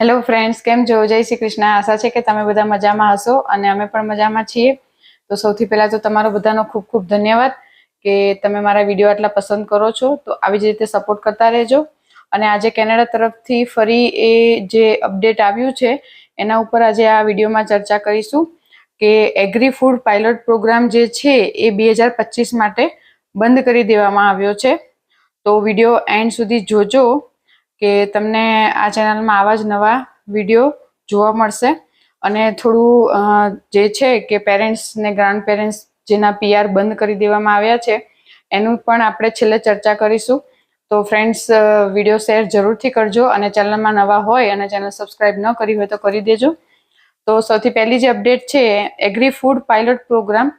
Hello friends કેમ છો? જય શ્રી કૃષ્ણ. આશા છે કે તમે બધા મજામાં હશો અને અમે પણ મજામાં છીએ. તો સૌથી પહેલા તો તમારો બધાનો ખૂબ ખૂબ ધન્યવાદ કે તમે મારા વીડિયો આટલા પસંદ કરો છો. તો આવી જ રીતે સપોર્ટ કરતા રહેજો. અને આજે કેનેડા તરફથી ફરી એ જે અપડેટ આવ્યું છે, એના ઉપર આજે આ વિડીયોમાં ચર્ચા કરીશું કે એગ્રી ફૂડ પાયલોટ પ્રોગ્રામ જે છે, એ બે હજાર પચીસ માટે બંધ કરી દેવામાં આવ્યો છે. તો વીડિયો એન્ડ સુધી જોજો. કે તમને આ ચેનલમાં આવા જ નવા વીડિયો જોવા મળશે. અને થોડું જે છે કે પેરેન્ટ્સ ને ગ્રાન્ડ પેરેન્ટ્સ જેના પીઆર બંધ કરી દેવામાં આવ્યા છે, એનું પણ આપણે છેલ્લે ચર્ચા કરીશું. તો ફ્રેન્ડ્સ વીડિયો શેર જરૂરથી કરજો અને ચેનલમાં નવા હોય અને ચેનલ સબસ્ક્રાઈબ ન કરી હોય તો કરી દેજો. તો સૌથી પહેલી જે અપડેટ છે એગ્રી ફૂડ પાયલોટ પ્રોગ્રામ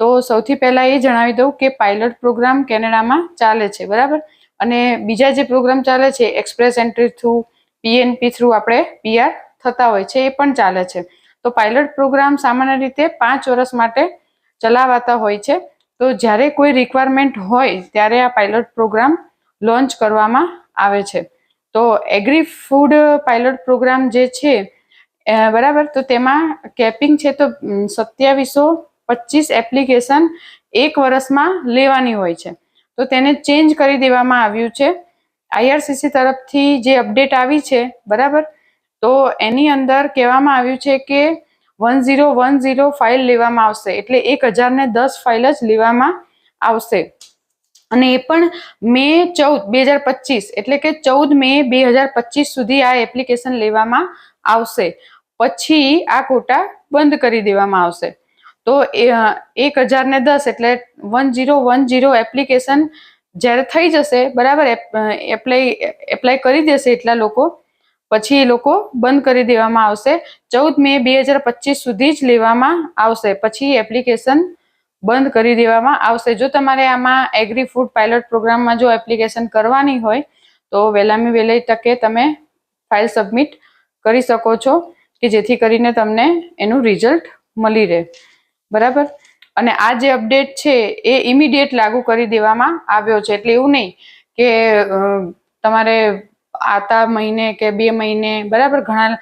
તો સૌથી પહેલાં એ જણાવી દઉં કે પાયલોટ પ્રોગ્રામ કેનેડામાં ચાલે છે, બરાબર? અને બીજા જે પ્રોગ્રામ ચાલે છે express entry through PNP through આપણે પીઆર થતા હોય છે, એ પણ ચાલે છે. તો પાયલટ પ્રોગ્રામ સામાન્ય રીતે પાંચ વર્ષ માટે ચલાવાતા હોય છે. તો જ્યારે કોઈ રિક્વાયરમેન્ટ હોય, ત્યારે આ પાયલટ પ્રોગ્રામ લોન્ચ કરવામાં આવે છે. તો એગ્રી ફૂડ પાયલટ પ્રોગ્રામ જે છે બરાબર? તો તેમાં કેપિંગ છે તો સત્યાવીસો પચીસ એપ્લિકેશન એક વર્ષમાં લેવાની હોય છે. તો તેને ચેન્જ કરી દેવામાં આવ્યું છે. આઈઆરસીસી તરફથી જે અપડેટ આવી છે, બરાબર? તો એની અંદર કહેવામાં આવ્યું છે કે one zero one zero file લેવામાં આવશે, એટલે એક હજારને દસ ફાઇલ જ લેવામાં આવશે. અને એ પણ મે ચૌદ, બે હજાર પચીસ, એટલે કે ચૌદ મે બે હજાર પચીસ સુધી આ એપ્લિકેશન લેવામાં આવશે. પછી આ કોટા બંધ કરી દેવામાં આવશે. તો એક હજાર ને દસ એટલે one zero one zero application જ્યારે થઈ જશે, બરાબર એપ્લાય એપ્લાય કરી દેશે એટલા લોકો, પછી એ લોકો બંધ કરી દેવામાં આવશે. ચૌદ મે બે હજાર પચીસ સુધી જ લેવામાં આવશે, પછી એપ્લિકેશન બંધ કરી દેવામાં આવશે. જો તમારે આમાં એગ્રી ફૂડ પાયલોટ પ્રોગ્રામમાં જો એપ્લિકેશન કરવાની હોય, તો વહેલામી વહેલી તકે તમે ફાઇલ સબમિટ કરી શકો છો, કે જેથી કરીને તમને એનું રિઝલ્ટ મળી રહે. બરાબર? અને આ જે અપડેટ છે, એ ઇમિડિયેટ લાગુ કરી દેવામાં આવ્યો છે. એટલે એવું નહીં કે તમારે આતા મહિને કે બે મહિને, બરાબર? ઘણા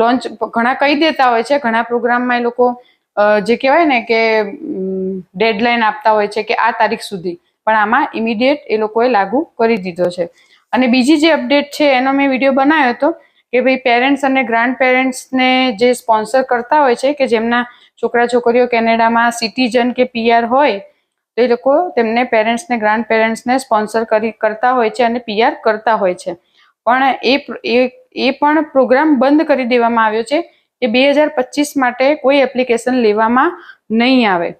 લોન્ચ ઘણા કહી દેતા હોય છે, ઘણા પ્રોગ્રામમાં એ લોકો જે કહેવાય ને કે ડેડલાઇન આપતા હોય છે કે આ તારીખ સુધી. પણ આમાં ઇમિડિયેટ એ લોકોએ લાગુ કરી દીધો છે. અને બીજી જે અપડેટ છે, એનો મેં વીડિયો બનાવ્યો હતો કે ભાઈ પેરેન્ટ્સ અને ગ્રાન્ડ પેરેન્ટ્સને જે સ્પોન્સર કરતા હોય છે, કે જેમના છોકરા છોકરીઓ કેનેડામાં સિટીઝન કે પીઆર હોય, તો એ લોકો તેમને પેરેન્ટ્સને ગ્રાન્ડ પેરેન્ટ્સને સ્પોન્સર કરી, કરતા હોય છે અને પીઆર કરતા હોય છે. પણ એ એ પણ પ્રોગ્રામ બંધ કરી દેવામાં આવ્યો છે કે બે હજાર પચીસ માટે કોઈ એપ્લિકેશન લેવામાં નહીં આવે.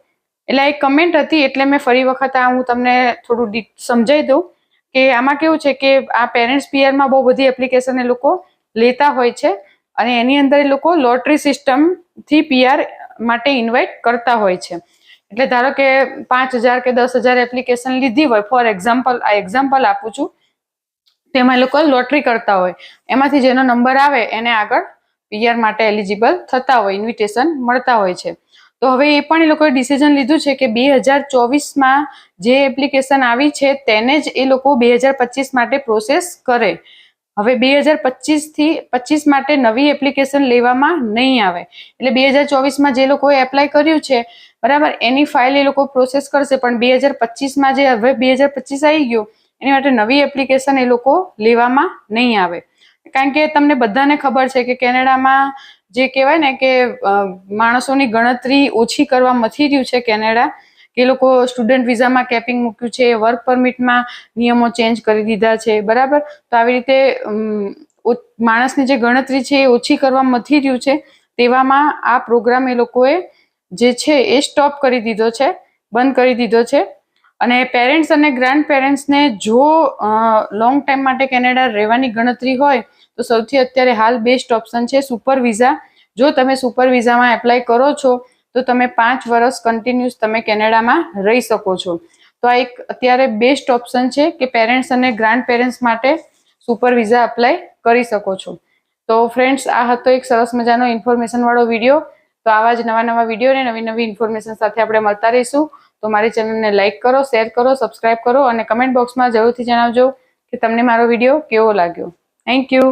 એટલે એક કમેન્ટ હતી, એટલે મેં ફરી વખત આ હું તમને થોડું સમજાવી દઉં કે આમાં કેવું છે કે આ પેરેન્ટ્સ પીઆરમાં બહુ બધી એપ્લિકેશન એ લોકો લેતા હોય છે અને એની અંદર એ લોકો લોટરી સિસ્ટમથી પીઆર માટે ઇન્વાઇટ કરતા હોય છે. એટલે ધારો કે પાંચ હજાર કે દસ હજાર એપ્લિકેશન લીધી હોય ફોર એક્ઝામ્પલ આ એક્ઝામ્પલ આપું છું. તેમાં એ લોકો લોટરી કરતા હોય. એમાંથી જેનો નંબર આવે એને આગળ પીઆર માટે એલિજિબલ થતા હોય ઇન્વિટેશન મળતા હોય છે. તો હવે એ પણ એ લોકોએ ડિસિઝન લીધું છે કે બે હજાર ચોવીસમાં જે એપ્લિકેશન આવી છે, તેને જ એ લોકો બે હજાર પચીસ માટે પ્રોસેસ કરે. હવે બે હજાર પચીસથી પચીસ માટે નવી એપ્લિકેશન લેવામાં નહીં આવે. એટલે બે હજાર ચોવીસમાં જે લોકોએ એપ્લાય કર્યું છે, બરાબર, એની ફાઇલ એ લોકો પ્રોસેસ કરશે, પણ બે હજાર પચીસમાં જે હવે બે હજાર પચીસ આવી ગયું, એની માટે નવી એપ્લિકેશન એ લોકો લેવામાં નહીં આવે. કારણ કે તમને બધાને ખબર છે કે કેનેડામાં જે કહેવાય ને કે માણસોની ગણતરી ઓછી કરવા મથી રહ્યું છે કેનેડા કે લોકો સ્ટુડન્ટ વિઝામાં કેપિંગ મૂક્યું છે વર્ક પરમિટમાં નિયમો ચેન્જ કરી દીધા છે, બરાબર? તો આવી રીતે માણસની જે ગણતરી છે એ ઓછી કરવા મથી રહ્યું છે. તેવામાં આ પ્રોગ્રામ એ લોકોએ જે છે એ સ્ટોપ કરી દીધો છે, બંધ કરી દીધો છે. અને પેરેન્ટ્સ અને ગ્રાન્ડ પેરેન્ટ્સને જો લોંગ ટાઈમ માટે કેનેડા રહેવાની ગણતરી હોય, તો સૌથી અત્યારે હાલ બેસ્ટ ઓપ્શન છે સુપર વિઝા જો તમે સુપર વિઝામાં એપ્લાય કરો છો તો તમે પાંચ વર્ષ કન્ટિન્યુઅસ તમે કેનેડામાં રહી શકો છો. તો આ એક અત્યારે બેસ્ટ ઓપ્શન છે કે પેરેન્ટ્સ અને ગ્રાન્ડ પેરેન્ટ્સ માટે સુપર વિઝા અપ્લાય કરી શકો છો. તો ફ્રેન્ડ્સ આ હતો એક સરસ મજાનો ઇન્ફોર્મેશનવાળો વીડિયો તો આવા જ નવા નવા વીડિયો અને નવી નવી ઇન્ફોર્મેશન સાથે આપણે મળતા રહીશું. તો મારી ચેનલને લાઇક કરો શેર કરો સબસ્ક્રાઇબ કરો અને કમેન્ટ બોક્સમાં જરૂરથી જણાવજો કે તમને મારો વીડિયો કેવો લાગ્યો. Thank you